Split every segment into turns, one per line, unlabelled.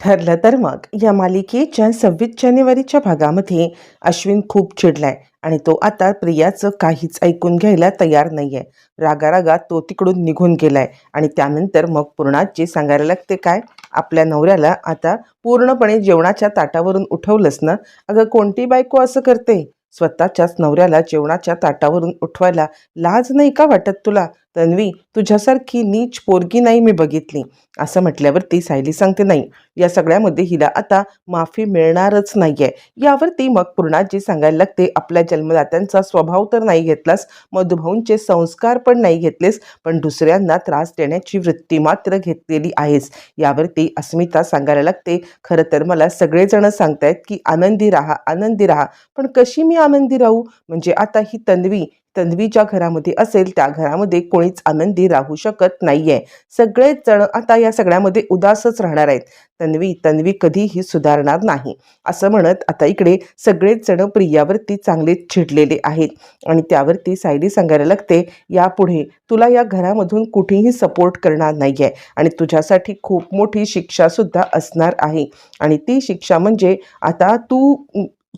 ठरलं तर मग या मालिकेच्या सव्वीस जानेवारीच्या भागामध्ये अश्विन खूप चिडलाय आणि तो आता प्रियाचं काहीच ऐकून घ्यायला तयार नाही आहे रागारागात तो तिकडून निघून गेलाय आणि त्यानंतर मग पूर्णाची सांगायला लागते काय? आपल्या नवऱ्याला आता पूर्णपणे जेवणाच्या ताटावरून उठवलंच ना? अगं कोणती बायको असं करते? स्वतःच्याच नवऱ्याला जेवणाच्या ताटावरून उठवायला लाज नाही का वाटत तुला? तन्वी तुझ्यासारखी नीच पोरगी नाही मी बघितली. असं म्हटल्यावर ती सायली सांगते नाही या सगळ्यामध्ये हिला आता माफी मिळणारच नाही आहे यावरती मग पूर्णाजी सांगायला लागते आपल्या जन्मदात्यांचा स्वभाव तर नाही घेतलास मधुभाऊंचे संस्कार पण नाही घेतलेस पण दुसऱ्यांना त्रास देण्याची वृत्ती मात्र घेतलेली आहेस. यावरती अस्मिता सांगायला लागते खरं तर मला सगळेजण सांगतायत की आनंदी राहा आनंदी राहा पण कशी मी आनंदी राहू? म्हणजे आता ही तन्वी तन्वी ज्या घरामध्ये असेल त्या घरामध्ये कोणीच आनंदी राहू शकत नाहीये. सगळेच जण आता या सगळ्यामध्ये उदासच राहणार आहेत. तन्वी तन्वी कधीही सुधारणार नाही. असं म्हणत आता इकडे सगळेच जण प्रियावरती चांगलेच चिडलेले आहेत. आणि त्यावरती सायली सांगायला लागते यापुढे तुला या घरामधून कुठेही सपोर्ट करणार नाही आहे आणि तुझ्यासाठी खूप मोठी शिक्षासुद्धा असणार आहे. आणि ती शिक्षा म्हणजे आता तू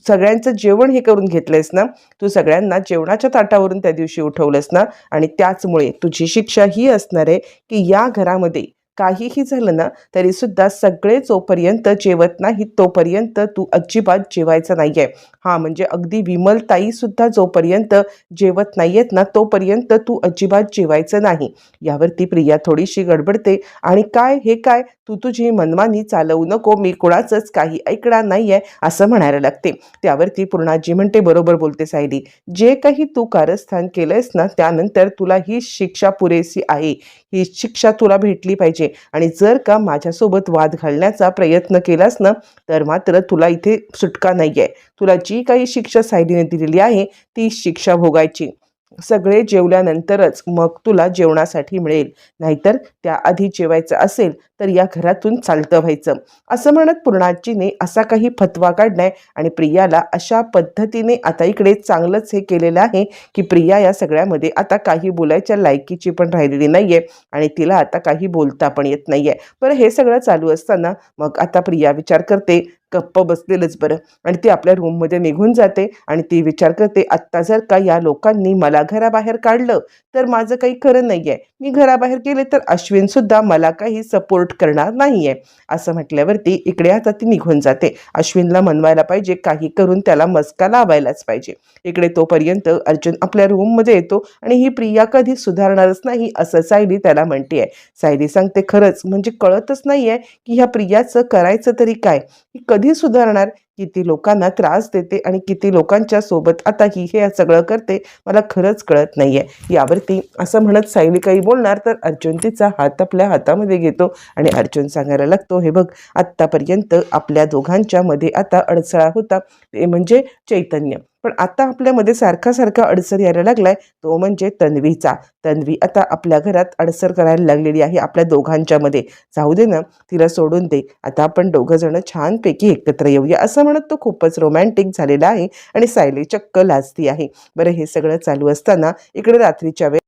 सगळ्यांचं जेवण हे करून घेतलंयस ना तू सगळ्यांना जेवणाच्या ताटावरून त्या दिवशी उठवलंस ना आणि त्याचमुळे तुझी शिक्षा ही असणार आहे की या घरामध्ये काहीही झालं ना तरी सुद्धा सगळे जोपर्यंत जेवत नाहीत तोपर्यंत तू अजिबात जेवायचं नाही आहे हां म्हणजे अगदी विमलताई सुद्धा जोपर्यंत जेवत नाहीयेत ना तोपर्यंत तू अजिबात जेवायचं नाही. यावरती प्रिया थोडीशी गडबडते आणि काय हे काय? तू तुझी मनमानी चालवू नको मी कुणाचंच काही ऐकणार नाही आहे असं म्हणायला लागते. त्यावरती पूर्णाजी म्हणते बरोबर बोलते सायली. जे काही तू कारस्थान केलंयस ना त्यानंतर तुला ही शिक्षा पुरेशी आहे. ही शिक्षा तुला भेटली पाहिजे. आणि जर का माझ्यासोबत वाद घालण्याचा प्रयत्न केलास ना तर मात्र तुला इथे सुटका नाही आहे तुला जी काही शिक्षा सायलीने दिलेली आहे ती शिक्षा भोगायची. सगळे जेवल्यानंतरच मग तुला जेवणासाठी मिळेल. नाहीतर त्याआधी जेवायचं असेल तर या घरातून चालतं व्हायचं. असं म्हणत पूर्णाजीने असा काही फतवा काढलाय आणि प्रियाला अशा पद्धतीने आता इकडे चांगलंच हे केलेलं आहे की प्रिया या सगळ्यामध्ये आता काही बोलायच्या लायकीची पण राहिलेली नाहीये आणि तिला आता काही बोलता पण येत नाहीये. बरं हे सगळं चालू असताना मग आता प्रिया विचार करते गप्प बसलेलंच बरं. आणि ती आपल्या रूममध्ये निघून जाते आणि ती विचार करते आत्ता जर का या लोकांनी मला घराबाहेर काढलं तर माझं काही खरं नाही आहे मी घराबाहेर गेले तर अश्विनसुद्धा मला काही सपोर्ट करणार नाही आहे असं म्हटल्यावरती इकडे आता ती निघून जाते. अश्विनला मनवायला पाहिजे काही करून त्याला मस्का लावायलाच पाहिजे. इकडे तोपर्यंत अर्जुन आपल्या रूममध्ये येतो आणि ही प्रिया कधी सुधारणारच नाही असं सायली त्याला म्हणते आहे सायली सांगते खरंच म्हणजे कळतच नाही आहे की ह्या प्रियाचं करायचं तरी काय? ही कधी सुधारणार? किती लोकांना त्रास देते आणि किती लोकांच्या सोबत आता ही हे सगळं करते मला खरंच कळत नाही आहे यावरती असं म्हणत सायली काही बोलणार तर अर्जुन तिचा हात आपल्या हातामध्ये घेतो आणि अर्जुन सांगायला लागतो हे बघ आत्तापर्यंत आपल्या दोघांच्या मध्ये आता अडसळा होता ते म्हणजे चैतन्य. पण आता आपल्यामध्ये सारखा सारखा अडसर यायला लागलाय तो म्हणजे तन्वीचा. तन्वी आता आपल्या घरात अडसर करायला लागलेली आहे आपल्या दोघांच्या मध्ये. जाऊ दे ना तिला सोडून दे. आता आपण दोघं जण छानपैकी एकत्र येऊया असं म्हणत तो खूपच रोमॅन्टिक झालेला आहे आणि सायली चक्क लाजती आहे. बरं हे सगळं चालू असताना इकडे रात्रीच्या वेळ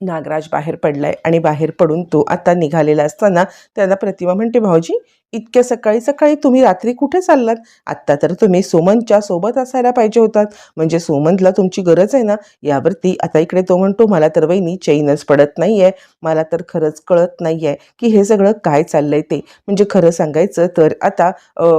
नागराज बाहेर पडलाय आणि बाहेर पडून तो आता निघालेला असताना त्यांना प्रतिमा म्हणते भाऊजी इतक्या सकाळी सकाळी तुम्ही रात्री कुठे चाललात? आत्ता तर तुम्ही सुमनच्या सोबत असायला पाहिजे होतात. म्हणजे सुमनला तुमची गरज आहे ना यावरती आता इकडे तो म्हणतो मला तर वहिनी चैनच पडत नाही आहे मला तर खरंच कळत नाही आहे की हे सगळं काय चाललंय ते. म्हणजे खरं सांगायचं तर आता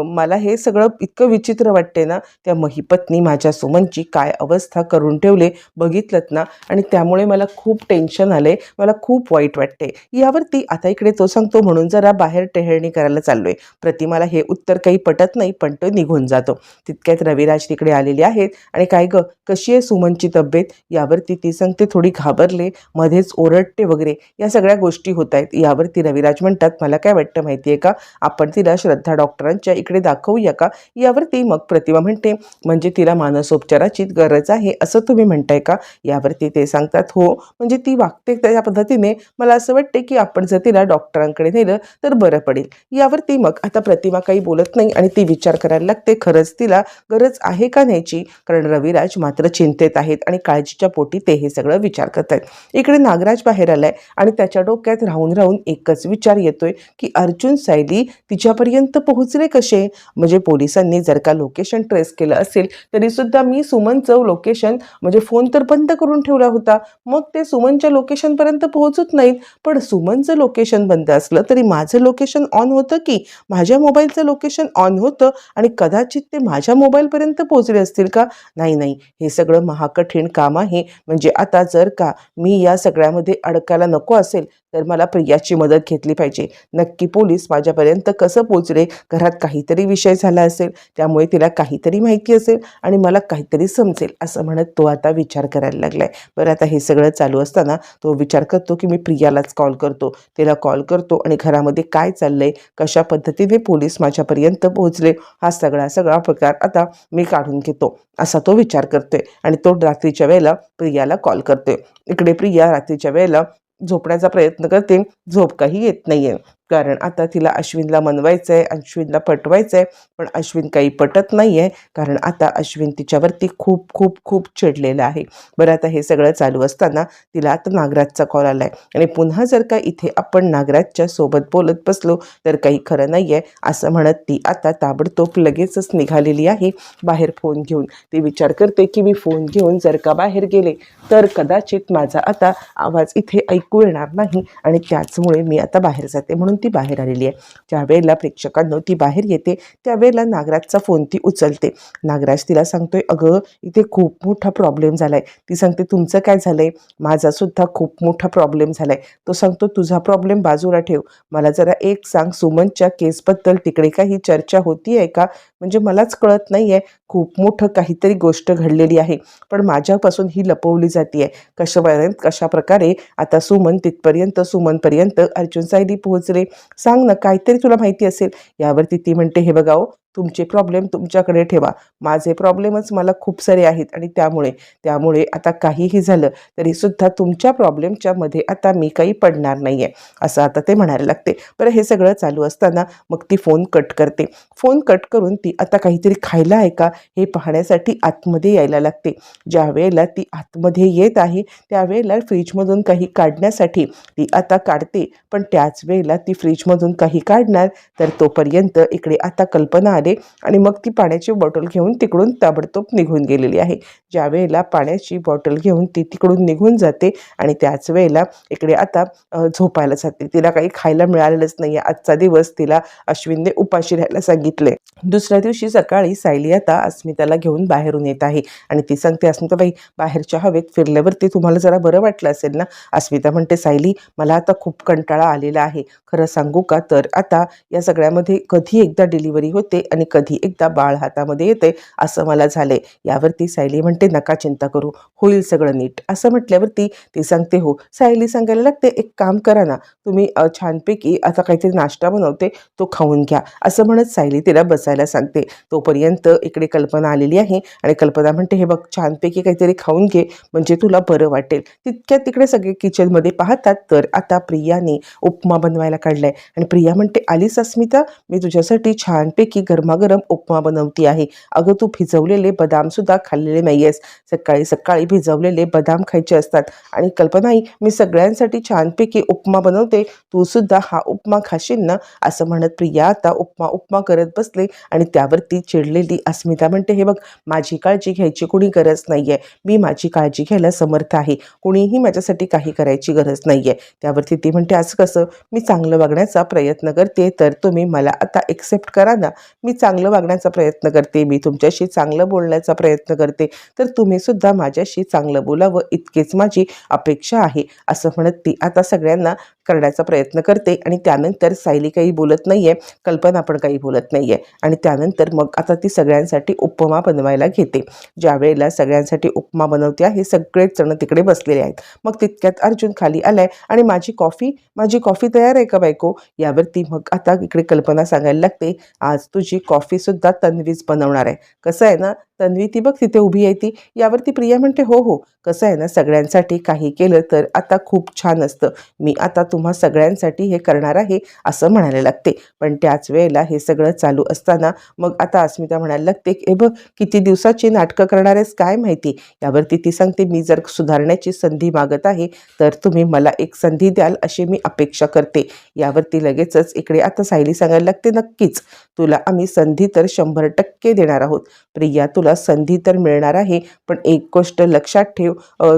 मला हे सगळं इतकं विचित्र वाटते ना त्या महिपत्नी माझ्या सुमनची काय अवस्था करून ठेवले बघितलंत ना आणि त्यामुळे मला खूप टेन्शन आलं मला खूप वाईट वाटते यावरती आता इकडे तो सांगतो म्हणून जरा बाहेर टेहळणी करायला चाललोय. प्रतिमाला हे उत्तर काही पटत नाही पण तो निघून जातो. तितक्यात रविराज तिकडे आलेले आहेत. आणि काय ग कशी आहे सुमनची तब्येत? यावरती ती सांगते थोडी घाबरले मध्येच ओरडते वगैरे. या सगळ्या गोष्टी होत आहेत. यावरती रविराज म्हणतात मला काय वाटतं माहिती आहे का? आपण तिला श्रद्धा डॉक्टरांच्या इकडे दाखवूया का? यावरती मग प्रतिमा म्हणते म्हणजे तिला मानसोपचाराची गरज आहे असं तुम्ही म्हणताय का? यावरती ते सांगतात हो म्हणजे ती ती वागते त्या पद्धतीने. मला असं वाटते की आपण जर तिला डॉक्टरांकडे नेलं तर बरं पडेल. यावरती मग आता प्रतिमा काही बोलत नाही आणि ती विचार करायला लागते. खरंच तिला गरज आहे का न्यायची? कारण रविराज मात्र चिंतेत आहेत आणि काळजीच्या पोटी ते हे सगळं विचार करत आहेत. इकडे नागराज बाहेर आलाय आणि त्याच्या डोक्यात राहून राहून एकच विचार येतोय की अर्जुन सायली तिच्यापर्यंत पोहोचले कसे? म्हणजे पोलिसांनी जर का लोकेशन ट्रेस केलं असेल तरी सुद्धा मी सुमनचं लोकेशन म्हणजे फोन तर बंद करून ठेवला होता. मग ते सुमनच्या लोकेशनपर्यंत पोहोचत नाहीत. पण सुमनचं लोकेशन बंद असलं तरी माझं लोकेशन ऑन होतं की? माझ्या मोबाईलचं लोकेशन ऑन होतं आणि कदाचित ते माझ्या मोबाईलपर्यंत पोहोचले असतील का? नाही नाही. हे सगळं महाकठीण काम आहे. म्हणजे आता जर का मी या सगळ्यामध्ये अडकायला नको असेल तर मला प्रियाची मदत घेतली पाहिजे. नक्की पोलीस माझ्यापर्यंत कसं पोचले घरात काहीतरी विषय झाला असेल त्यामुळे तिला काहीतरी माहिती असेल आणि मला काहीतरी समजेल असं म्हणत तो आता विचार करायला लागलाय. बरं आता हे सगळं चालू असताना तो विचार करतो की मी प्रियालाच कॉल करतो. तिला कॉल करतो आणि घरामध्ये काय चाललंय? कशा पद्धतीने पोलीस माझ्यापर्यंत पोहोचले? हा सगळा सगळा प्रकार आता मी काढून घेतो असा तो विचार करतोय आणि तो रात्रीच्या वेळेला प्रियाला कॉल करतोय. इकडे प्रिया रात्रीच्या वेळेला झोपण्याचा प्रयत्न करते. झोप काही येत नाहीये. कारण आता तिला अश्विनला मनवायचं आहे अश्विनला पटवायचं आहे पण अश्विन काही पटत नाही आहे कारण आता अश्विन तिच्यावरती खूप खूप खूप चिडलेला आहे. बरं आता हे सगळं चालू असताना तिला आता नागराजचा कॉल आला आहे आणि पुन्हा जर का इथे आपण नागराजच्या सोबत बोलत बसलो तर काही खरं नाही आहे असं म्हणत ती आता ताबडतोब लगेचच निघालेली आहे बाहेर फोन घेऊन. ती विचार करते की मी फोन घेऊन जर का बाहेर गेले तर कदाचित माझा आता आवाज इथे ऐकू येणार नाही आणि त्याचमुळे मी आता बाहेर जाते म्हणून ती बाहेर आलेली आहे. ज्या वेळेला प्रेक्षकांनो ती बाहेर येते त्यावेळेला नागराजचा फोन ती उचलते. नागराज तिला सांगतोय अगं इथे खूप मोठा प्रॉब्लेम झाला आहे ती सांगते तुमचं काय झालं आहे माझासुद्धा खूप मोठा प्रॉब्लेम झाला आहे तो सांगतो तुझा प्रॉब्लेम बाजूला ठेव. मला जरा एक सांग सुमनच्या केसबद्दल तिकडे काही चर्चा होती आहे का? म्हणजे मलाच कळत नाही आहे खूप मोठं काहीतरी गोष्ट घडलेली आहे पण माझ्यापासून ही लपवली जाते आहे कशापर्यंत कशा प्रकारे आता सुमन तिथपर्यंत सुमनपर्यंत अर्जुन सायली पोहोचले. सांग ना काहीतरी तुला माहिती असेल. यावरती ती म्हणते हे बघाओ तुमचे प्रॉब्लेम तुमच्याकडे ठेवा. माझे प्रॉब्लेमच मला खूप सारे आहेत आणि त्यामुळे त्यामुळे आता काहीही झालं तरी सुद्धा तुमच्या प्रॉब्लेमच्या मध्ये आता मी काही पडणार नाही आहे असं आता ते म्हणायला लागते. बरं हे सगळं चालू असताना मग ती फोन कट करते. फोन कट करून ती आता काहीतरी खायला आहे का हे पाहण्यासाठी आतमध्ये यायला लागते. ज्या वेळेला ती आतमध्ये येत आहे त्यावेळेला फ्रीजमधून काही काढण्यासाठी ती आता काढते. पण त्याच वेळेला ती फ्रीजमधून काही काढणार तर तोपर्यंत इकडे आता कल्पना आली आणि मग ती पाण्याची बॉटल घेऊन तिकडून ताबडतोब निघून गेलेली आहे. ज्या वेळेला पाण्याची बॉटल घेऊन ती तिकडून निघून जाते आणि त्याच वेळेला इकडे आता झोपायला जाते. तिला काही खायला मिळालेलंच नाही आजचा दिवस तिला अश्विनने उपाशी राहायला सांगितले. दुसऱ्या दिवशी सकाळी सायली आता अस्मिताला घेऊन बाहेरून येत आहे आणि ती सांगते अस्मिताबाई बाहेरच्या हवेत फिरल्यावरती तुम्हाला जरा बरं वाटलं असेल ना? अस्मिता म्हणते सायली मला आता खूप कंटाळा आलेला आहे. खरं सांगू का? तर आता या सगळ्यामध्ये कधी एकदा डिलिव्हरी होते आणि कधी एकदा बाळ हातामध्ये येते असं मला झालंय. यावरती सायली म्हणते नका चिंता करू होईल सगळं नीट. असं म्हटल्यावरती ती सांगते हो. सायली सांगायला लागते एक काम करा ना तुम्ही छानपैकी आता काहीतरी नाश्ता बनवते तो खाऊन घ्या. असं म्हणत सायली तिला बसायला सांगते. तोपर्यंत इकडे कल्पना आलेली आहे आणि कल्पना म्हणते हे बघ छानपैकी काहीतरी खाऊन घे म्हणजे तुला बरं वाटेल. तितक्यात तिकडे सगळे किचनमध्ये पाहतात तर आता प्रियाने उपमा बनवायला काढलाय. आणि प्रिया म्हणते आलीस अस्मिता मी तुझ्यासाठी छानपैकी गरमागरम उपमा बनवती आहे. अगं तू भिजवलेले बदाम सुद्धा खाल्लेले नाहीयेस. सकाळी सकाळी भिजवलेले बदाम खायचे असतात. आणि कल्पनाही मी सगळ्यांसाठी छानपैकी उपमा बनवते. तू सुद्धा हा उपमा खाशील ना? असं म्हणत प्रिया आता उपमा उपमा करत बसले आणि त्यावरती चिडलेली अस्मिता म्हणते हे बघ माझी काळजी घ्यायची कोणी गरज नाही आहे मी माझी काळजी घ्यायला समर्थ आहे. कुणीही माझ्यासाठी काही करायची गरज नाही आहे त्यावरती ती म्हणते असं कसं? मी चांगलं वागण्याचा प्रयत्न करते तर तुम्ही मला आता एक्सेप्ट करा ना. मी चांगलं वागण्याचा प्रयत्न करते मी तुमच्याशी चांगलं बोलण्याचा प्रयत्न करते तर तुम्ही सुद्धा माझ्याशी चांगलं बोलावं इतकेच माझी अपेक्षा आहे असं म्हणत ती आता सगळ्यांना करण्याचा प्रयत्न करते आणि त्यानंतर सायली काही बोलत नाही आहे कल्पना पण काही बोलत नाही आहे आणि त्यानंतर मग आता ती सगळ्यांसाठी उपमा बनवायला घेते. ज्या वेळेला सगळ्यांसाठी उपमा बनवते आहे सगळेच जण तिकडे बसलेले आहेत. मग तितक्यात अर्जुन खाली आलाय आणि माझी कॉफी माझी कॉफी तयार आहे का बायको? यावरती मग आता इकडे कल्पना सांगायला लागते आज तुझी कॉफीसुद्धा तन्वीज बनवणार आहे. कसं आहे ना तन्वी ती बघ तिथे उभी आहे ती. यावरती प्रिया म्हणते हो हो कसं आहे ना सगळ्यांसाठी काही केलं तर आता खूप छान असतं. मी आता तुम्हा सगळ्यांसाठी हे करणार आहे असं म्हणायला लागते. पण त्याच वेळेला हे सगळं चालू असताना मग आता अस्मिता म्हणायला लागते की, बघ किती दिवसाची नाटकं करणार आहेस काय माहिती? यावरती ती सांगते मी जर सुधारण्याची संधी मागत आहे तर तुम्ही मला एक संधी द्याल अशी मी अपेक्षा करते. यावरती लगेचच इकडे आता सायली सांगायला लागते नक्कीच तुला आम्ही संधी तर शंभर टक्के देणार आहोत. प्रिया तुला तुला संधी तर मिळणार आहे पण एक गोष्ट लक्षात ठेव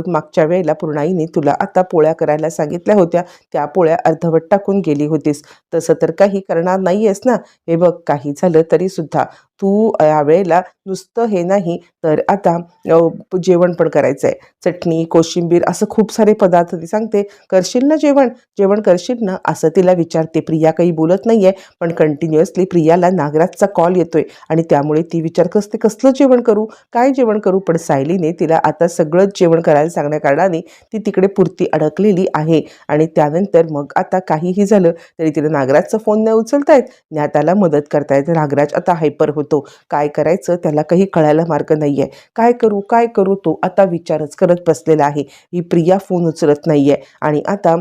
मागच्या वेळेला पूर्णाईने तुला आता पोळ्या करायला सांगितल्या होत्या त्या पोळ्या अर्धवट टाकून गेली होतीस. तसं तर काही करणार नाही आहेस ना? हे बघ काही झालं तरी सुद्धा. तू यावेळेला नुसतं हे नाही तर आता जेवण पण करायचं आहे चटणी कोशिंबीर असं खूप सारे पदार्थ ती सांगते. करशील ना जेवण? जेवण करशील ना? असं तिला विचारते. प्रिया काही बोलत नाही आहे पण कंटिन्युअसली प्रियाला नागराजचा कॉल येतोय आणि त्यामुळे ती विचार करते कसलं जेवण करू? काय जेवण करू? पण सायलीने तिला आता सगळंच जेवण करायला सांगण्याकारणाने ती तिकडे पुरती अडकलेली आहे आणि त्यानंतर मग आता काहीही झालं तरी तिला नागराजचा फोन नाही उचलतायत ज्ञाताला मदत करतायत नागराज आता हायपर होत काय करायचं त्याला काही कळायला मार्ग नाही आहे काय करू काय करू तो आता विचारच करत बसलेला आहे. ही प्रिया फोन उचलत नाही आहे आणि आता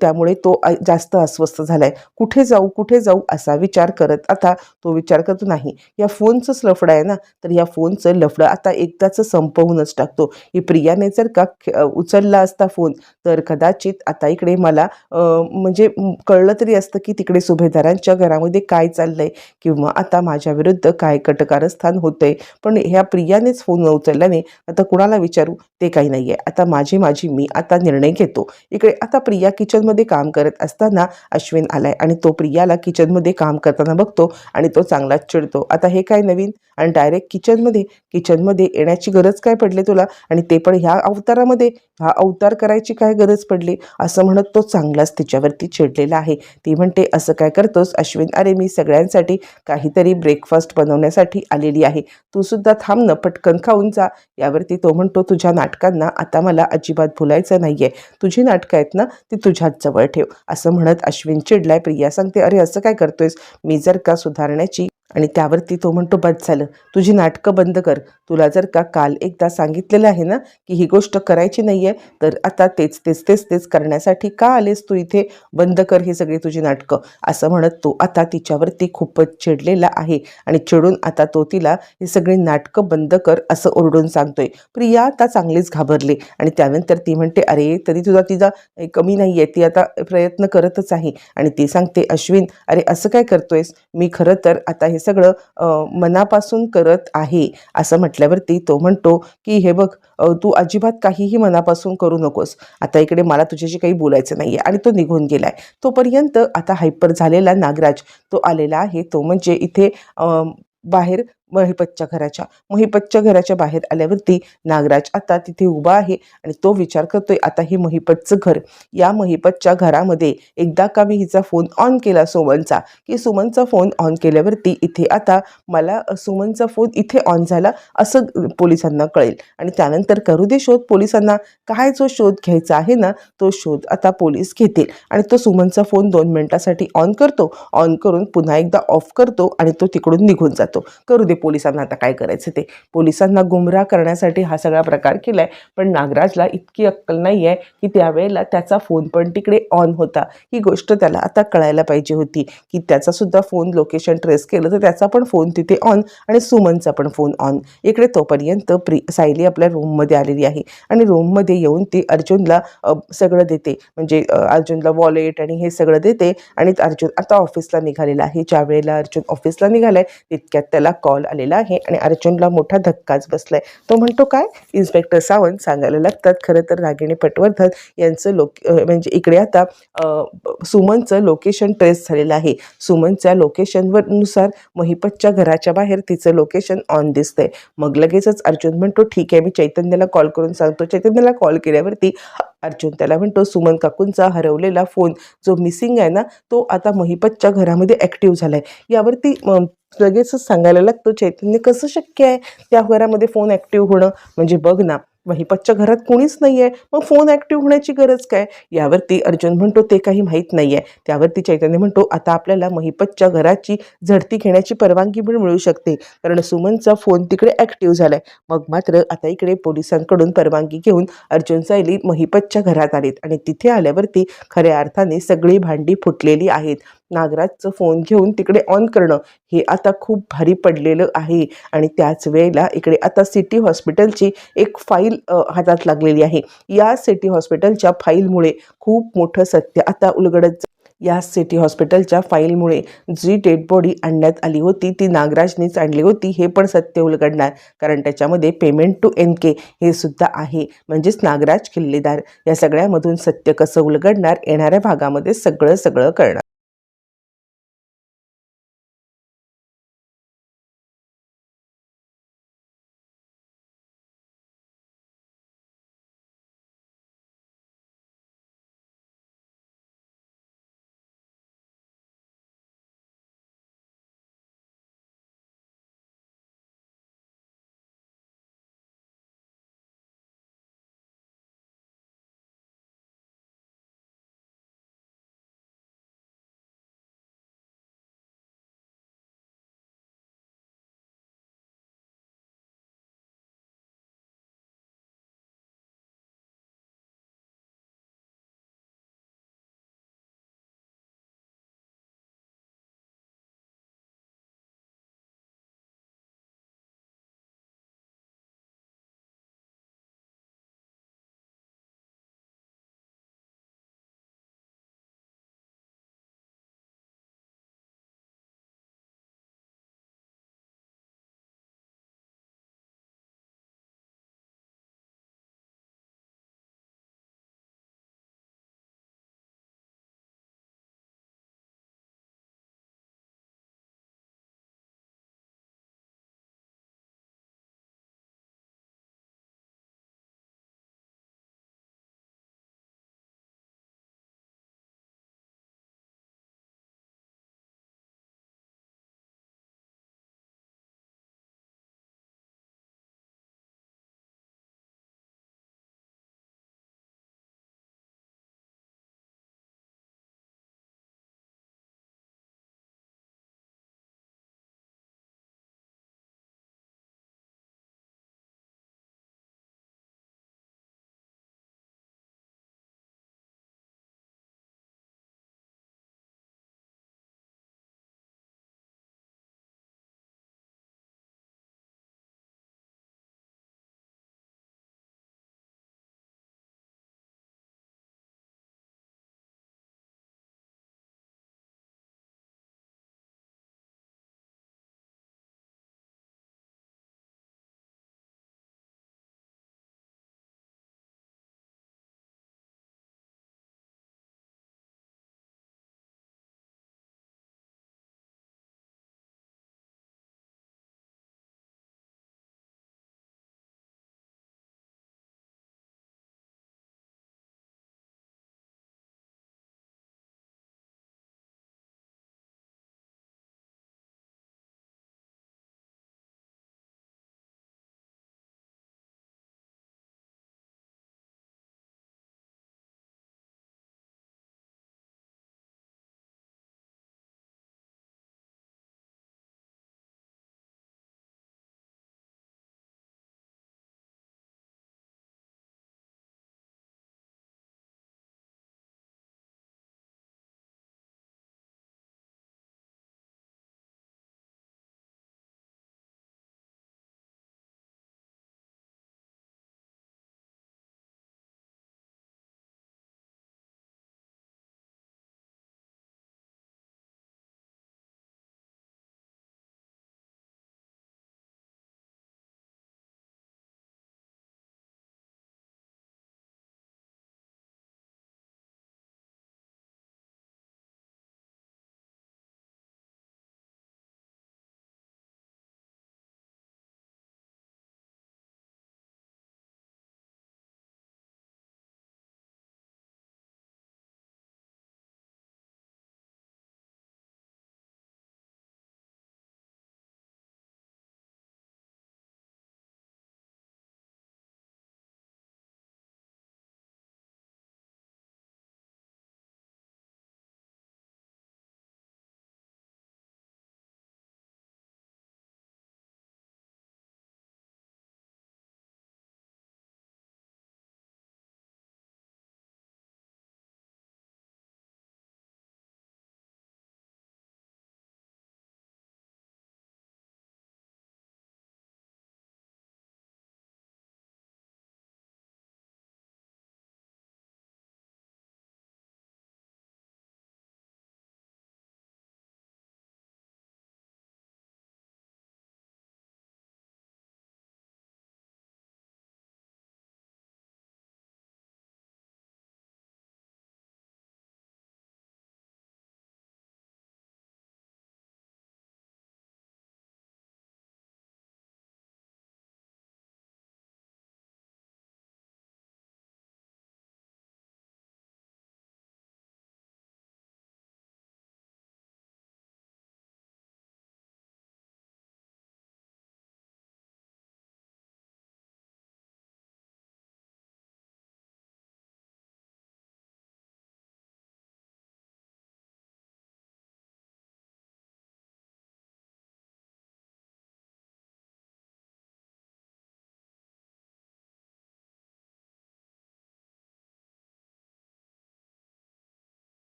त्यामुळे तो जास्त अस्वस्थ झाला आहे कुठे जाऊ कुठे जाऊ असा विचार करत आता तो विचार करतो नाही. या फोनचंच लफडं आहे ना? तर या फोनचं लफडं आता एकदाचं संपवूनच टाकतो. ही प्रियाने जर का उचलला असता फोन तर कदाचित आता इकडे मला म्हणजे कळलं तरी असतं की तिकडे सुभेदारांच्या घरामध्ये काय चाललंय किंवा आता माझ्या विरुद्ध काय कटकारस्थान होतंय? पण ह्या प्रियानेच फोन न उचलल्याने आता कुणाला विचारू? ते काही नाही आहे आता माझी माझी मी आता निर्णय घेतो. इकडे आता प्रिया किचनमध्ये काम करत असताना अश्विन आलाय आणि तो प्रियाला किचनमध्ये काम करताना बघतो आणि तो चांगलाच चिडतो. आता हे काय नवीन? आणि डायरेक्ट किचनमध्ये? किचनमध्ये येण्याची गरज काय पडली तुला? आणि ते पण ह्या अवतारामध्ये? हा अवतार करायची काय गरज पडली? असं म्हणत तो चांगलाच तिच्यावरती चिडलेला आहे. ती म्हणते असं काय करतोस अश्विन? अरे मी सगळ्यांसाठी काहीतरी ब्रेकफास्ट बनवण्यासाठी आलेली आहे. तू सुद्धा थांब न पटकन खाऊन जा. यावरती तो म्हणतो तुझ्या नाटकांना आता मला अजिबात भुलायचं नाहीये. तुझी नाटकं आहेत ना ती तुझ्याच जवळ ठेव. असं म्हणत अश्विन चिडलाय. प्रिया सांगते अरे असं काय करतोयस? मी जर का सुधारण्याची आणि त्यावरती तो म्हणतो बद झालं. तुझी नाटकं बंद कर. तुला जर का काल एकदा सांगितलेलं आहे ना की ही गोष्ट करायची नाही आहे तर आता तेच तेच तेच तेच करण्यासाठी का आलेस तू इथे? बंद कर ही सगळी तुझी नाटकं. असं म्हणत तो आता तिच्यावरती खूपच चिडलेला आहे. आणि चिडून आता तो तिला ही सगळी नाटकं बंद कर असं ओरडून सांगतोय. प्रिया आता चांगलीच घाबरली. आणि त्यानंतर ती म्हणते अरे तरी तुझा तिचा कमी नाही आहे ती आता प्रयत्न करतच आहे. आणि ती सांगते अश्विन अरे असं काय करतोयस? मी खरं तर आता हे सगळं मनापासून करत आहे असं म्हटल्यावरती तो म्हणतो की हे बघ तू अजिबात काहीही मनापासून करू नकोस. आता इकडे मला तुझ्याशी काही बोलायचं नाही आहे आणि तो निघून गेलाय. तोपर्यंत आता हायपर झालेला नागराज तो आलेला आहे. तो म्हणजे इथे बाहेर महिपतच्या घराच्या महिपतच्या घराच्या बाहेर आल्यावरती नागराज आता तिथे उभा आहे आणि तो विचार करतोय आता हे महिपतचं घर. या महिपतच्या घरामध्ये एकदा का मी हिचा फोन ऑन केला सुमनचा? की सुमनचा फोन ऑन केल्यावरती इथे आता मला सुमनचा फोन इथे ऑन झाला असं पोलिसांना कळेल. आणि त्यानंतर करू दे शोध पोलिसांना. काय जो शोध घ्यायचा आहे ना तो शोध आता पोलीस घेतील. आणि तो सुमनचा फोन दोन मिनिटासाठी ऑन करतो. ऑन करून पुन्हा एकदा ऑफ करतो आणि तो तिकडून निघून जातो. करू दे पोलिसांना आता काय करायचं ते? पोलिसांना गुमराह करण्यासाठी हा सगळा प्रकार केलाय. पण नागराजला इतकी अक्कल नाही आहे की त्यावेळेला त्याचा फोन पण तिकडे ऑन होता. ही गोष्ट त्याला आता कळायला पाहिजे होती की त्याचा सुद्धा फोन लोकेशन ट्रेस केलं तर त्याचा पण फोन तिथे ऑन आणि सुमनचा पण फोन ऑन इकडे तोपर्यंत प्रि सायली आपल्या रूममध्ये आलेली आहे आणि रूममध्ये येऊन ती अर्जुनला सगळं देते. म्हणजे अर्जुनला वॉलेट आणि हे सगळं देते आणि अर्जुन आता ऑफिसला निघालेला आहे. ज्या वेळेला अर्जुन ऑफिसला निघालाय तितक्यात त्याला कॉल आलेला आहे आणि अर्जुनला मोठा धक्काच बसलाय. तो म्हणतो काय? इन्स्पेक्टर सावंत सांगायला लागतात खरं तर रागिणी पटवर्धन यांचं लोक म्हणजे इकडे आता सुमनचं लोकेशन ट्रेस झालेलं आहे. सुमनच्या लोकेशनवर नुसार महिपतच्या घराच्या बाहेर तिचं लोकेशन ऑन दिसतंय. मग लगेचच अर्जुन म्हणतो ठीक आहे मी चैतन्याला कॉल करून सांगतो. चैतन्याला कॉल केल्यावरती अर्जुन त्याला म्हणतो सुमन काकूंचा हरवलेला फोन जो मिसिंग आहे ना तो आता महिपतच्या घरामध्ये ॲक्टिव्ह झाला आहे यावरती लगेचच सांगायला लागतो चैतन्य कसं शक्य आहे? त्या घरामध्ये फोन ॲक्टिव्ह होणं म्हणजे बघ ना महिपतच्या घरात कोणीच नाही आहे मग फोन ॲक्टिव्ह होण्याची गरज काय? यावरती अर्जुन म्हणतो ते काही माहीत नाही आहे त्यावरती चैतन्य म्हणतो आता आपल्याला महिपतच्या घराची झडती घेण्याची परवानगी पण मिळू शकते. कारण सुमनचा फोन तिकडे ॲक्टिव्ह झालाय. मग मात्र आता इकडे पोलिसांकडून परवानगी घेऊन अर्जुन सायली महिपतच्या घरात आलेत. आणि तिथे आल्यावरती खऱ्या अर्थाने सगळी भांडी फुटलेली आहेत. नागराजचं फोन घेऊन तिकडे ऑन करणं हे आता खूप भारी पडलेलं आहे. आणि त्याच वेळेला इकडे आता सिटी हॉस्पिटलची एक फाईल हातात लागलेली आहे. या सिटी हॉस्पिटलच्या फाईलमुळे खूप मोठं सत्य आता उलगडत या सिटी हॉस्पिटलच्या फाईलमुळे जी डेड बॉडी आणण्यात आली होती ती नागराजनीच आणली होती हे पण सत्य उलगडणार. कारण त्याच्यामध्ये पेमेंट टू एन के हे सुद्धा आहे. म्हणजेच नागराज किल्लेदार या सगळ्यामधून सत्य कसं उलगडणार येणाऱ्या भागामध्ये सगळं सगळं करणार